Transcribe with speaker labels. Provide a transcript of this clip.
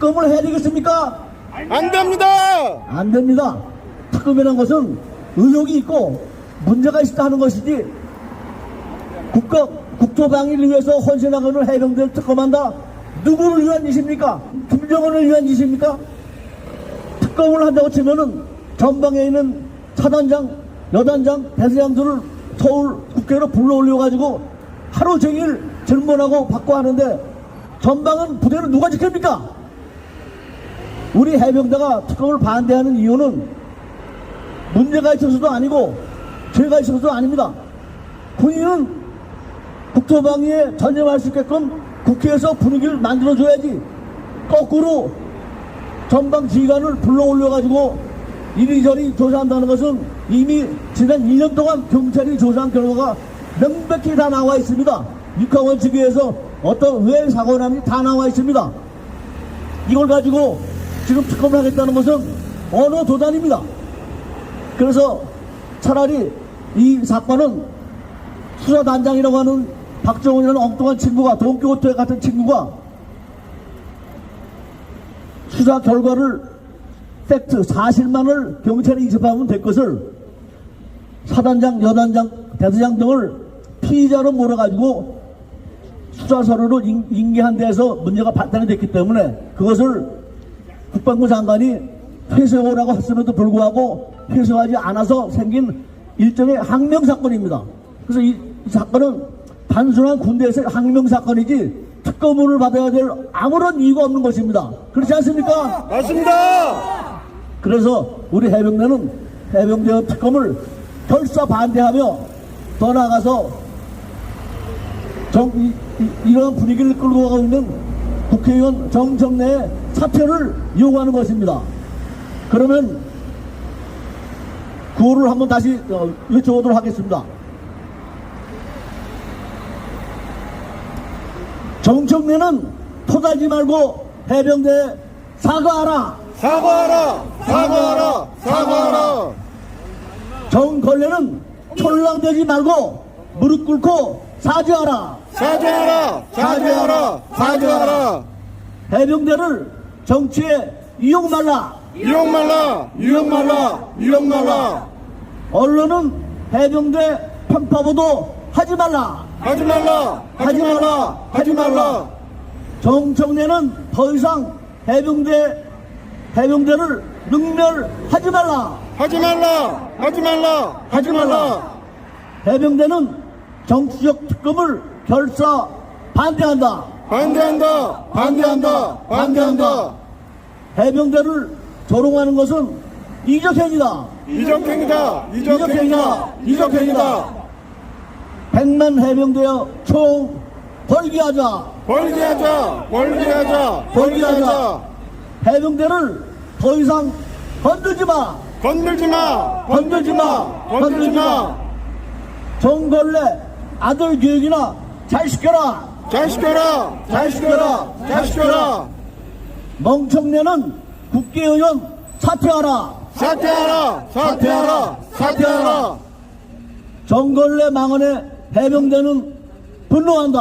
Speaker 1: 특검을 해야 되겠습니까?
Speaker 2: 안 됩니다.
Speaker 1: 안 됩니다. 특검이라는 것은 의혹이 있고 문제가 있다 하는 것이지 국가 국토방위를 위해서 헌신하고는 해병대를 특검한다. 누구를 위한 짓입니까? 김정은을 위한 짓입니까? 특검을 한다고 치면은 전방에 있는 차단장, 여단장, 대대장들을 서울 국회로 불러 올려가지고 하루 종일 질문하고 받고 하는데 전방은 부대를 누가 지킵니까? 우리 해병대가 특검을 반대하는 이유는 문제가 있어서도 아니고 죄가 있어서도 아닙니다. 군인은 국토방위에 전념할 수 있게끔 국회에서 분위기를 만들어줘야지 거꾸로 전방 지휘관을 불러 올려가지고 이리저리 조사한다는 것은 이미 지난 2년 동안 경찰이 조사한 결과가 명백히 다 나와 있습니다. 육하원 측에서 어떤 왜 사고남이 다 나와 있습니다. 이걸 가지고 지금 특검을 하겠다는 것은 언어 도단입니다. 그래서 차라리 이 사건은 수사단장이라고 하는 박정훈이라는 엉뚱한 친구가 돈키호테 같은 친구가 수사 결과를 팩트 사실만을 경찰에 인접하면 될 것을 사단장, 여단장, 대대장 등을 피의자로 몰아가지고 수사 서류를 인- 인계한 데에서 문제가 발단이 됐기 때문에 그것을 국방부 장관이 회수하라고 했음에도 불구하고 회수하지 않아서 생긴 일종의 항명 사건입니다. 그래서 이, 이 사건은 단순한 군대에서의 항명 사건이지 특검을 받아야 될 아무런 이유가 없는 것입니다. 그렇지 않습니까?
Speaker 2: 맞습니다.
Speaker 1: 그래서 우리 해병대는 해병대 특검을 결사 반대하며 더 나아가서 정, 이, 이, 이러한 분위기를 끌고 가고 있는 국회의원 정청래의 사퇴를 요구하는 것입니다. 그러면 구호를 한번 다시 어, 외쳐보도록 하겠습니다. 정청래는 토달지 말고 해병대 사과하라.
Speaker 2: 사과하라. 사과하라. 사과하라.
Speaker 1: 정걸레는 촐랑대지 말고 무릎 꿇고 사죄하라.
Speaker 2: 사죄하라. 사죄하라. 사죄하라.
Speaker 1: 해병대를 정치에 이용 말라.
Speaker 2: 이용 말라. 이용 말라. 이용 말라.
Speaker 1: 언론은 해병대 편파보도 하지 말라.
Speaker 2: 하지 말라. 하지 말라. 하지 말라.
Speaker 1: 정청래는 더 이상 해병대 해병대를 능멸하지 말라.
Speaker 2: 하지 말라. 하지 말라. 하지 말라.
Speaker 1: 해병대는 정치적 특검을 결사 반대한다.
Speaker 2: 반대한다. 반대한다. 반대한다.
Speaker 1: 해병대를 조롱하는 것은 이적행위다.
Speaker 2: 이적행이다. 이적행이다. 이적행이다.
Speaker 1: 백만 해병대여 총 벌기하자.
Speaker 2: 벌기하자. 벌기하자. 벌기하자.
Speaker 1: 해병대를 더 이상 건들지 마.
Speaker 2: 건들지 마. 건들지 마. 건들지 마.
Speaker 1: 정걸레 아들 교육이나 잘 시켜라.
Speaker 2: 잘 시켜라. 잘 시켜라. 잘 시켜라.
Speaker 1: 멍청내는 국회의원 사퇴하라.
Speaker 2: 사퇴하라. 사퇴하라. 사퇴하라.
Speaker 1: 정걸레 망언에 해병대는 분노한다.